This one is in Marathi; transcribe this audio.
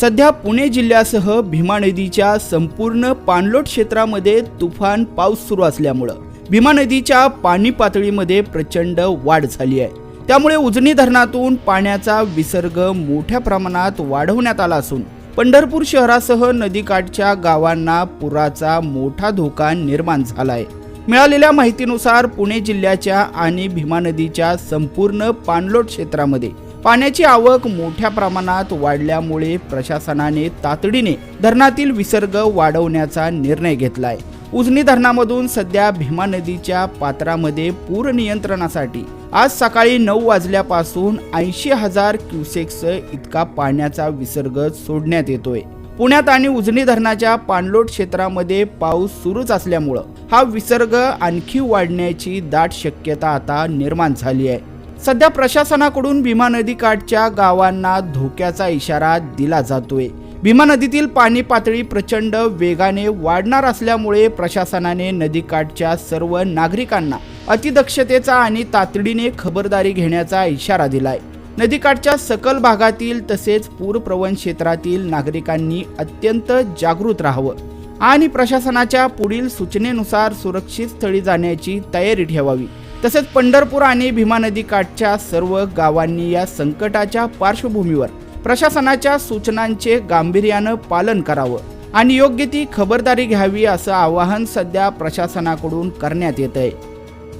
सध्या पुणे जिल्ह्यासह भीमा नदीच्या संपूर्ण पाणलोट क्षेत्रामध्ये तुफान पाऊस सुरू असल्यामुळं भीमा नदीच्या पाणी पातळीमध्ये प्रचंड वाढ झाली आहे. त्यामुळे उजनी धरणातून पाण्याचा विसर्ग मोठ्या प्रमाणात वाढवण्यात आला असून पंढरपूर शहरासह नदीकाठच्या गावांना पुराचा मोठा धोका निर्माण झाला आहे मिळालेल्या माहितीनुसार पुणे जिल्ह्याच्या आणि भीमा नदीच्या संपूर्ण पाणलोट क्षेत्रामध्ये पाण्याची आवक मोठ्या प्रमाणात वाढल्यामुळे प्रशासनाने तातडीने धरणातील विसर्ग वाढवण्याचा निर्णय घेतलाय. उजनी धरणामधून सध्या भीमा नदीच्या पात्रामध्ये पूर नियंत्रणासाठी आज सकाळी नऊ वाजल्यापासून ऐंशी हजार क्युसेक्स इतका पाण्याचा विसर्ग सोडण्यात येतोय. पुण्यात आणि उजनी धरणाच्या पाणलोट क्षेत्रामध्ये पाऊस सुरूच असल्यामुळं हा विसर्ग आणखी वाढण्याची दाट शक्यता आता निर्माण झाली आहे. सध्या प्रशासनाकडून भीमा नदी काठच्या गावांना धोक्याचा इशारा दिला जातोय. भीमा नदीतील पाणी पातळी प्रचंड वेगाने वाढणार असल्यामुळे प्रशासनाने नदीकाठच्या सर्व नागरिकांना अतिदक्षतेचा आणि तातडीने खबरदारी घेण्याचा इशारा दिलाय. नदीकाठच्या सकल भागातील तसेच पूरप्रवण क्षेत्रातील नागरिकांनी अत्यंत जागृत राहावं आणि प्रशासनाच्या पुढील सूचनेनुसार सुरक्षित स्थळी जाण्याची तयारी ठेवावी. तसेच पंढरपूर आणि भीमा नदी काठच्या सर्व गावांनी या संकटाच्या पार्श्वभूमीवर प्रशासनाच्या सूचनांचे गांभीर्यानं पालन करावं आणि योग्य ती खबरदारी घ्यावी असं आवाहन सध्या प्रशासनाकडून करण्यात येत आहे